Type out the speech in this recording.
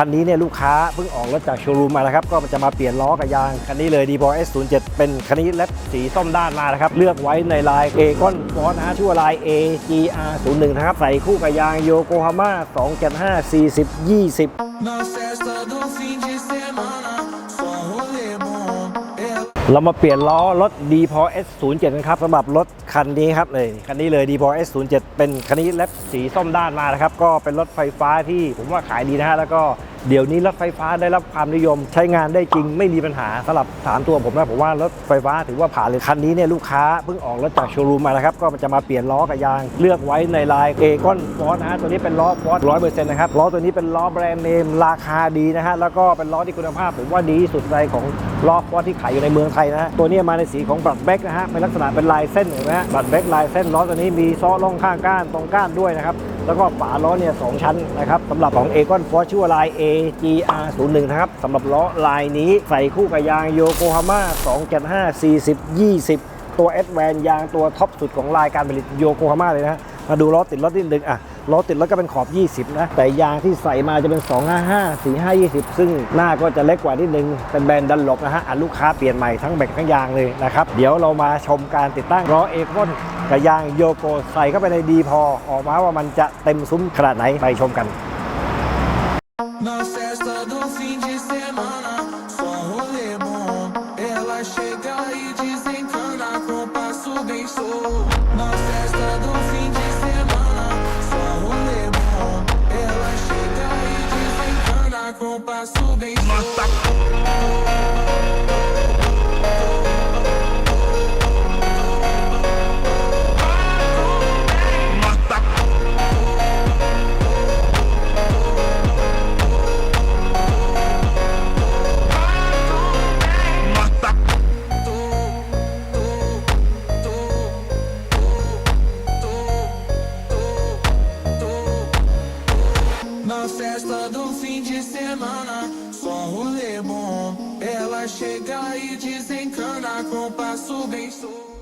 คันนี้เนี่ยลูกค้าเพิ่งออกรถจากโชว์รูมมาแล้วครับ ก็จะมาเปลี่ยนล้อกับยางคันนี้เลยดีบอ S07 เป็นคันนี้แลบสีส้มด้านมานะครับ เลือกไว้ในลายเอกอนฟอนนะชื่อลาย AGR01 นะครับ ใส่คู่กับยางโยโกฮาม่า275 40 20 Na festa do fim de semana, só rolê bom. Ela เรามาเปลี่ยนล้อรถ d p o S07 กันครับสำหรับรถคันนี้ครับเลยคันนี้เลย d p o S07 เป็นคันนี้แล็บสีส้มด้านมานะครับ ก็เป็นรถไฟฟ้าที่ผมว่าขายดีนะฮะแล้วก็ เดี๋ยวนี้รถไฟฟ้าได้รับความนิยม ใช้งานได้จริงไม่มีปัญหาสำหรับถามตัวผมนะผมว่ารถไฟฟ้าถือว่าผ่านเลยคันนี้เนี่ยลูกค้าเพิ่งออกรถจากโชว์รูมมาแล้วครับก็จะมาเปลี่ยนล้อกับยาง เลือกไว้ในลายเอกอนฟอสนะฮะตัวนี้เป็นล้อฟอสร้อยเปอร์เซ็นต์นะครับล้อตัวนี้เป็นล้อแบรนด์เนมราคาดีนะฮะแล้วก็เป็นล้อที่คุณภาพผมว่าดีที่สุดในของล้อฟอสที่ขายอยู่ในเมืองไทยนะฮะตัวนี้มาในสีของบัตแบ็กนะฮะเป็นลักษณะเป็นลายเส้นเห็นไหมฮะบัตแบ็กลายเส้นล้อตัวนี้มีซ้อล่องข้างก้านตรงก้านด้วยนะครับ แล้วก็ฝาล้อเนี่ยสองชั้นนะครับสำหรับของเอกอนฟอสชื่อว่าลาย AGR01 นะครับสำหรับล้อลายนี้ใส่คู่กับยางโยโกฮาม่า275 40 20 ตัวเอสแวนยางตัวท็อปสุดของลายการผลิตโยโกฮาม่าเลยนะมาดูล้อติดรถนิดนึงอะล้อติดรถก็เป็นขอบ 20 นะ แต่ยางที่ใส่มาจะเป็น 255 45 20 ซึ่งหน้าก็จะเล็กกว่านิดนึง เป็นแบรนด์ดันหลบนะฮะอะลูกค้าเปลี่ยนใหม่ทั้งแบกทั้งยางเลยนะครับ เดี๋ยวเรามาชมการติดตั้งล้อเอกอน กับยางโยโกใส่เข้าไปในดีพอออกมาว่ามันจะเต็มซุ้มขนาดไหนไปชมกัน Na festa do fim de semana, só rolê bom. Ela chega e desencana com passo bem solto. Na festa do fim de semana, só rolê bom. Ela chega e desencana com passo bem do fim de semana, só rolê bom. Ela chega e desencana com passo bem solto.